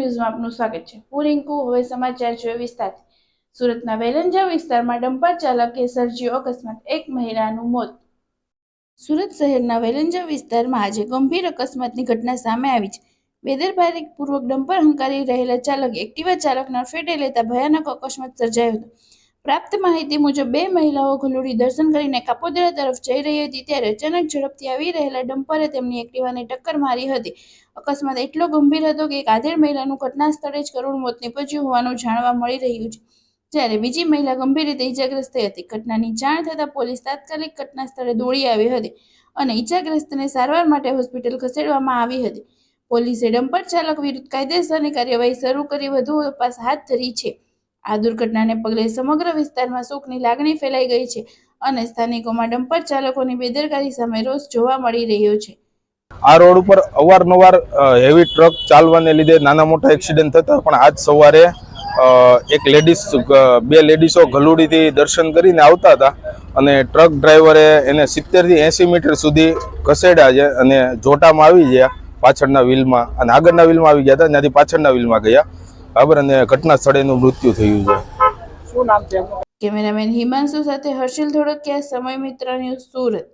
ન્યૂઝમાં આપનું સ્વાગત છે. હું રિંકુ, હવે સમાચાર જોઈએ વિસ્તારથી. સુરતના વેલંજા વિસ્તારમાં ડમ્પર ચાલકે સર્જ્યો અકસ્માત, એક મહિલાનું મોત. સુરત શહેરના વેલંજા વિસ્તારમાં આજે ગંભીર અકસ્માતની ઘટના સામે આવી છે. બેદરકારી પૂર્વક ડમ્પર હંકારી રહેલા ચાલક એક્ટિવા ચાલકના ફેટે લેતા ભયાનક અકસ્માત સર્જાયો હતો. પ્રાપ્ત માહિતી મુજબ બે મહિલાઓ ઘલુડી દર્શન કરીને કાપોદરા તરફ જઈ રહી હતી ત્યારે અચાનક ઝડપથી આવી રહેલા ડમ્પરે તેમની એક્ટિવાને ટક્કર મારી હતી. અકસ્માત એટલો ગંભીર હતો કે એક આધેડ મહિલાનું ઘટના સ્થળે જ કરુણ મોત નીપજ્યું હોવાનું જાણવા મળી રહ્યું છે. જ્યારે બીજી મહિલા ગંભીર રીતે ઈજાગ્રસ્ત થઈ હતી. ઘટનાની જાણ થતાં પોલીસ તાત્કાલિક ઘટના સ્થળે દોડી આવી હતી અને ઈજાગ્રસ્તને સારવાર માટે હોસ્પિટલ ખસેડવામાં આવી હતી. પોલીસે ડમ્પર ચાલક વિરુદ્ધ કાયદેસરની કાર્યવાહી શરૂ કરી વધુ તપાસ હાથ ધરી છે. આ દુર્ઘટનાને પગલે સમગ્ર વિસ્તારમાં શોકની લાગણી ફેલાઈ ગઈ છે અને સ્થાનિકોમાં ડમ્પર ચાલકોની બેદરકારી સામે રોષ જોવા મળી રહ્યો છે. આ રોડ ઉપર અવારનવાર હેવી ટ્રક ચાલવાને લીધે નાના મોટા એક્સિડન્ટ થતા, પણ આજ સવારે એક લેડીઝ બે લેડીઝો ગલુડીથી દર્શન કરીને આવતા હતા અને ટ્રક ડ્રાઈવરે એને સિત્તેરથી એંસી મીટર સુધી ઘસેડ્યા છે અને જોટામાં આવી ગયા, પાછળના વ્હીલમાં અને આગળના વ્હીલમાં આવી ગયા હતા, ત્યાંથી પાછળના વ્હીલમાં ગયા. બરાબર અને ઘટના સ્થળે નું મૃત્યુ થયું છે. શું નામ છે કેમેરામેન હિમાંશુ સાથે હર્ષિલ ધોળકિયા સમય મિત્ર ન્યૂઝ સુરત.